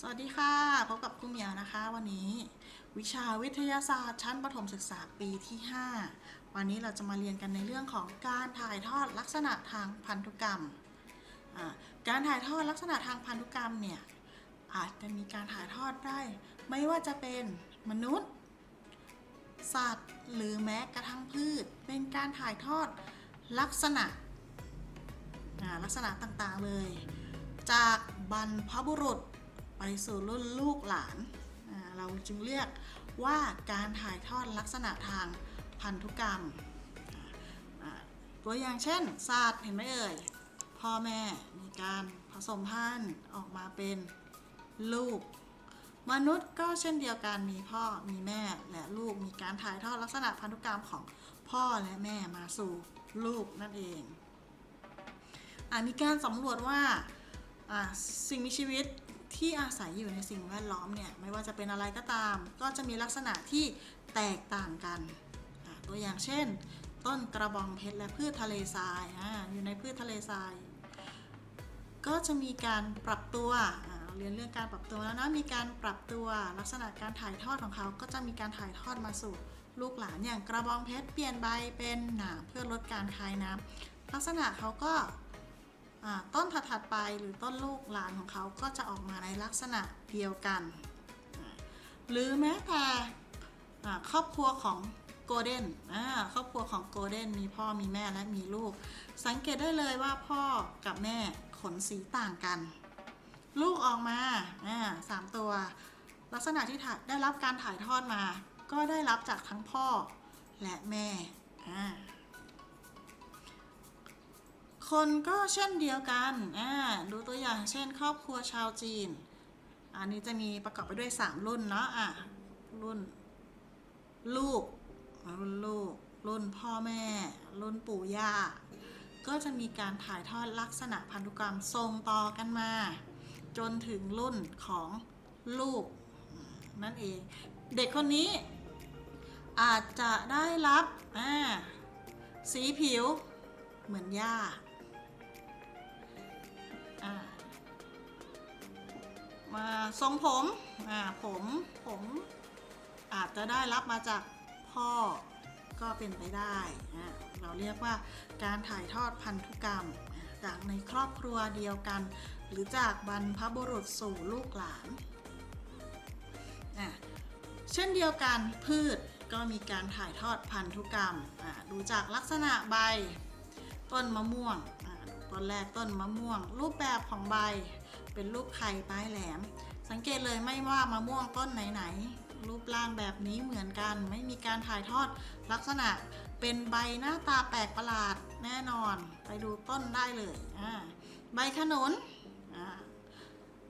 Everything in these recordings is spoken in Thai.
สวัสดีค่ะพบกับครูเหมียวนะคะ วันนี้ วิชาวิทยาศาสตร์ชั้นประถมศึกษาปีที่ 5 วันนี้เราจะมาเรียนกันในเรื่องของการถ่ายทอดลักษณะทางพันธุกรรม การถ่ายทอดลักษณะทางพันธุกรรมเนี่ยอาจจะมีการถ่ายทอดได้ ไม่ว่าจะเป็นมนุษย์ สัตว์ หรือแม้กระทั่งพืช เป็นการถ่ายทอดลักษณะลักษณะต่างๆเลย จากบรรพบุรุษ ไปสู่รุ่นลูกหลาน เราจึงเรียกว่าการถ่ายทอดลักษณะทางพันธุกรรม ตัวอย่างเช่นสัตว์เห็นไหมเอ่ย พ่อแม่มีการผสมพันธุ์ออกมาเป็นลูก มนุษย์ก็เช่นเดียวกันมีพ่อมีแม่และลูกมีการถ่ายทอดลักษณะพันธุกรรมของพ่อและแม่มาสู่ลูกนั่นเองอมีการสำรวจว่าสิ่งมีชีวิต ที่อาศัยอยู่ในสิ่งแวดล้อมเนี่ยไม่ว่าจะเป็นอะไรก็ตาม ก็จะมีลักษณะที่แตกต่างกัน ตัวอย่างเช่น ต้นกระบองเพชรและพืชทะเลทรายออยู่ในพืชทะเลทราย ก็จะมีการปรับตัวเรียนเรื่องการปรับตัวแล้วนะมีการปรับตัวลักษณะการถ่ายทอดของเขา ก็จะมีการถ่ายทอดมาสู่ลูกหลานอย่างกระบองเพชรเปลี่ยนใบเป็นหนามเพื่อลดการคายน้ำลักษณะเขาก็ ต้นถัดๆไปหรือต้นลูกหลานของเขาก็จะออกมาในลักษณะเดียวกัน หรือแม้แต่ครอบครัวของโกลเด้นครอบครัวของโกลเด้นมีพ่อมีแม่และมีลูก สังเกตได้เลยว่าพ่อกับแม่ขนสีต่างกัน ลูกออกมาสามตัว ลักษณะที่ได้รับการถ่ายทอดมา ก็ได้รับจากทั้งพ่อและแม่อ่า คนก็เช่นเดียวกันอ่าดูตัวอย่างเช่น ครอบครัวชาวจีน อันนี้จะมีประกอบไปด้วย 3 รุ่นเนาะอะรุ่นลูก รุ่นลูก รุ่นพ่อแม่ รุ่นปู่ย่า ก็จะมีการถ่ายทอดลักษณะพันธุกรรมส่งต่อกันมา จนถึงรุ่นของลูกนั่นเอง เด็กคนนี้อาจจะได้รับสีผิวเหมือนย่า มาทรงผมอ่าผมผมอาจจะได้รับมาจากพ่อก็เป็นไปได้เราเรียกว่าการถ่ายทอดพันธุกรรม จากในครอบครัวเดียวกัน หรือจากบรรพบุรุษสู่ลูกหลาน เช่นเดียวกันพืชก็มีการถ่ายทอดพันธุกรรม ดูจากลักษณะใบต้นมะม่วงต้นแรกต้นมะม่วง รูปแบบของใบ เป็นรูปไข่ปลายแหลม สังเกตเลยไม่ว่ามะม่วงต้นไหนๆรูปร่างแบบนี้เหมือนกัน ไม่มีการถ่ายทอดลักษณะเป็นใบหน้าตาแปลกประหลาดแน่นอน ไปดูต้นได้เลยอ่าใบขนุนอ่า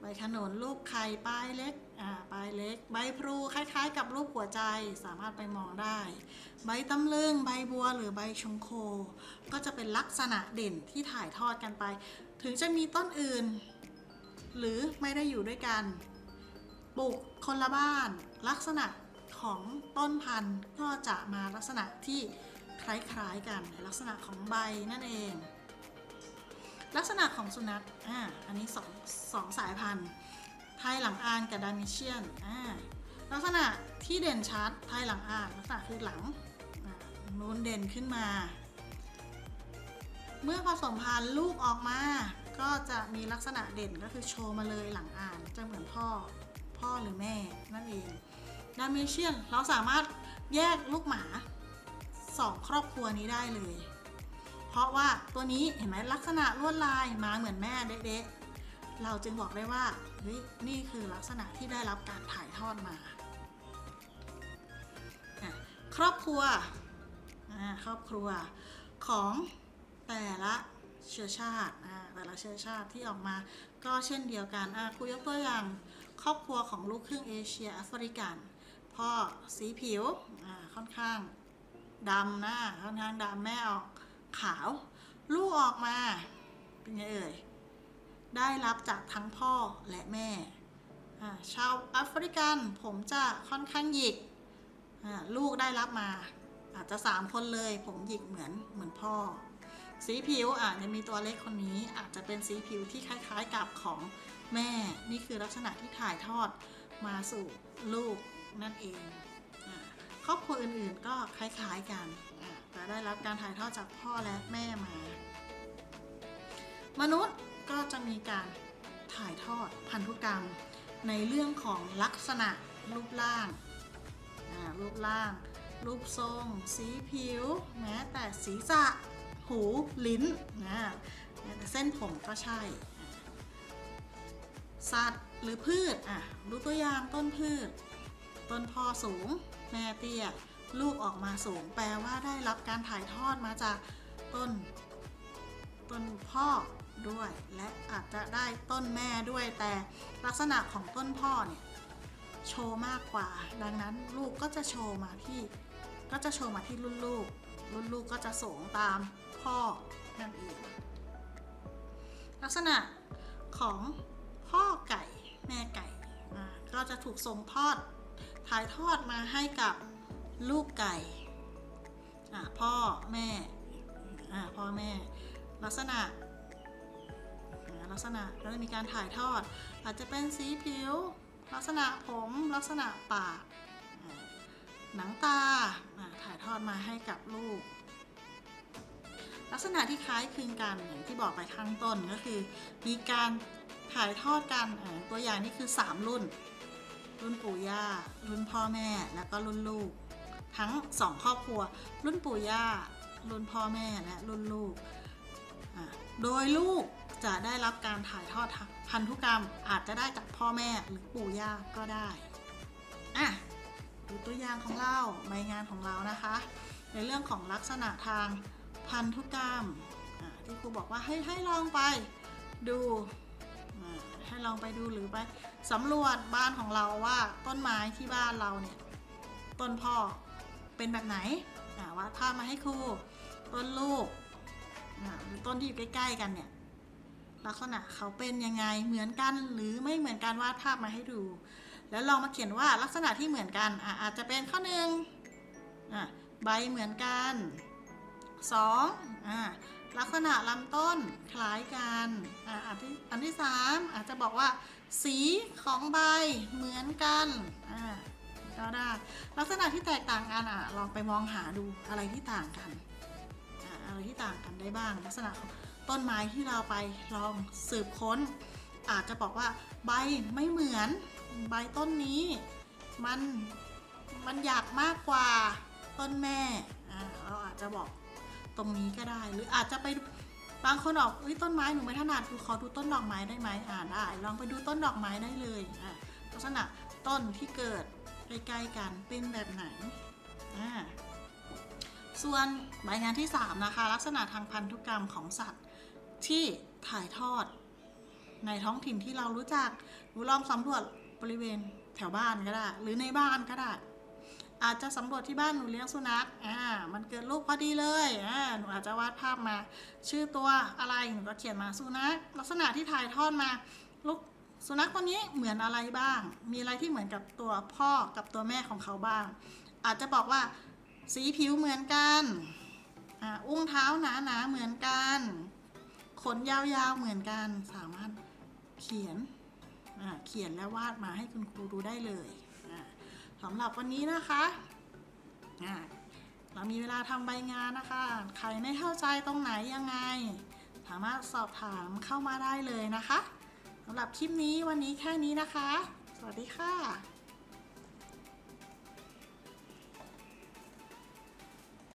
ใบขนุนรูปไข่ปลายเล็กอ่าปลายเล็ก ใบพลูคล้ายๆ กับรูปหัวใจสามารถไปมองได้ ใบตำลึงใบบัวหรือใบชงโค ก็จะเป็นลักษณะเด่นที่ถ่ายทอดกันไป ถึงจะมีต้นอื่น หรือไม่ได้อยู่ด้วยกันปลูกคนละบ้านลักษณะของต้นพันธุ์ก็จะมาลักษณะที่คล้ายๆกันในลักษณะของใบนั่นเอง ลักษณะของสุนัขอ่าอันนี้สองสองสายพันธุ์ ไทยหลังอ่านกับดามิเชียนอ่าลักษณะที่เด่นชัดไทยหลังอ่านลักษณะคือหลังนูนเด่นขึ้นมา เมื่อผสมพันธุ์ลูกออกมา ก็จะมีลักษณะเด่นก็คือโชว์มาเลยหลังอ่าน จะเหมือนพ่อพ่อหรือแม่นั่นเองดามิเชียนเราสามารถแยกลูกหมาสองครอบครัวนี้ได้เลย เพราะว่าตัวนี้เห็นไหมลักษณะลวดลายมาเหมือนแม่เด๊ะๆเราจึงบอกได้ว่าเฮ้ยนี่คือลักษณะที่ได้รับการถ่ายทอดมา ครอบครัวครอบครัวของแต่ละ เชื้อชาติแต่ละเชื้อชาติที่ออกมาก็เช่นเดียวกันครูยกตัวอย่างครอบครัวของลูกครึ่งเอเชียแอฟริกันพ่อสีผิวค่อนข้างดำนะค่อนข้างดำแม่ออกขาว ลูกออกมาเป็นไงเอ่ยได้รับจากทั้งพ่อและแม่ชาวแอฟริกันผมจะค่อนข้างหยิกลูกได้รับมา อาจจะสามคนเลยผมหยิกเหมือนเหมือนพ่อ สีผิวอะยังมีตัวเล็กคนนี้อาจจะเป็นสีผิวที่คล้ายๆกับของแม่ นี่คือลักษณะที่ถ่ายทอดมาสู่ลูกนั่นเองครอบครัวอื่นๆก็คล้ายๆกัน แต่ได้รับการถ่ายทอดจากพ่อและแม่มา มนุษย์ก็จะมีการถ่ายทอดพันธุกรรม ในเรื่องของลักษณะรูปร่าง รูปร่าง รูปทรง สีผิว แม้แต่ศีรษะ หู ลิ้นนะแต่เส้นผมก็ใช่ สัตว์หรือพืชอะดูตัวอย่างต้นพืช ต้นพ่อสูง แม่เตี้ย ลูกออกมาสูง แปลว่าได้รับการถ่ายทอดมาจากต้น ต้นพ่อด้วย และอาจจะได้ต้นแม่ด้วย แต่ลักษณะของต้นพ่อเนี่ยโชว์มากกว่า ดังนั้นลูกก็จะโชว์มาที่ ก็จะโชว์มาที่รุ่นลูก รุ่นลูกก็จะสูงตาม พ่อนั่นเองลักษณะของพ่อไก่แม่ไก่ ก็จะถูกส่งทอดถ่ายทอดมาให้กับลูกไก่พ่อแม่พ่อแม่ ลักษณะลักษณะก็จะมีการถ่ายทอด อาจจะเป็นสีผิว ลักษณะผมลักษณะปากหนังตาถ่ายทอดมาให้กับลูก ลักษณะที่คล้ายคลึงกันอย่างที่บอกไปข้างต้นก็คือ มีการถ่ายทอดกันตัวอย่างนี่คือ 3 รุ่น รุ่นปู่ย่า รุ่นพ่อแม่ แล้วก็รุ่นลูก ทั้ง 2 ครอบครัว รุ่นปู่ย่า รุ่นพ่อแม่และรุ่นลูก โดยลูกจะได้รับการถ่ายทอดพันธุกรรมอาจจะได้จากพ่อแม่หรือปู่ย่าก็ได้อะดูตัวอย่างของเราใบงานของเรานะคะ ในเรื่องของลักษณะทาง พันธุกรรมที่ครูบอกว่าให้ให้ลองไปดูให้ลองไปดูหรือไปสำรวจบ้านของเราว่าต้นไม้ที่บ้านเราเนี่ย ต้นพ่อเป็นแบบไหนอ่าวาดภาพมาให้ครูต้นลูกหรือต้นที่อยู่ใกล้ๆกันเนี่ยลักษณะเขาเป็นยังไงเหมือนกันหรือไม่เหมือนกันวาดภาพมาให้ดู แล้วลองมาเขียนว่าลักษณะที่เหมือนกันออาจจะเป็นข้อหนึ่งใบเหมือนกัน สองอ่าลักษณะลำต้นคล้ายกันอ่าอันที่อันที่สามอาจจะบอกว่า สีของใบเหมือนกันอ่าก็ได้ลักษณะที่แตกต่างกันอะลองไปมองหาดูอะไรที่ต่างกันอ่าอะไรที่ต่างกันได้บ้าง ลักษณะของต้นไม้ที่เราไปลองสืบค้น อาจจะบอกว่าใบไม่เหมือนใบต้นนี้ มันมันอยากมากกว่าต้นแม่เราอาจจะบอก ตรงนี้ก็ได้ หรืออาจจะไปบางคนออกเอ้ยต้นไม้หนูไม่ถนัดดูขอดูต้นดอกไม้ได้ไหมอ่าได้ลองไปดูต้นดอกไม้ได้เลยอ่าลักษณะต้นที่เกิดใกล้ๆกันเป็นแบบไหนอ่าส่วนใบงานที่ 3 นะคะ ลักษณะทางพันธุกรรมของสัตว์ที่ถ่ายทอด ในท้องถิ่นที่เรารู้จักหนูลองสำรวจบริเวณแถวบ้านก็ได้ หรือในบ้านก็ได้ อาจจะสำรวจที่บ้านหนูเลี้ยงสุนัขอ่ามันเกิดลูกพอดีเลยอ่าหนูอาจจะวาดภาพมา ชื่อตัวอะไรหนูก็เขียนมาสุนัขลักษณะที่ถ่ายทอดมาลูกสุนัขตัวนี้เหมือนอะไรบ้าง มีอะไรที่เหมือนกับตัวพ่อกับตัวแม่ของเขาบ้าง อาจจะบอกว่า สีผิวเหมือนกันอ่าอุ้งเท้าหนาๆเหมือนกัน ขนยาวๆเหมือนกัน สามารถเขียนอ่าเขียนและวาดมาให้คุณครูดูได้เลย สำหรับวันนี้นะคะเรามีเวลาทำใบงานนะคะ ใครไม่เข้าใจตรงไหนยังไง สามารถสอบถามเข้ามาได้เลยนะคะสำหรับคลิปนี้วันนี้แค่นี้นะคะ สวัสดีค่ะ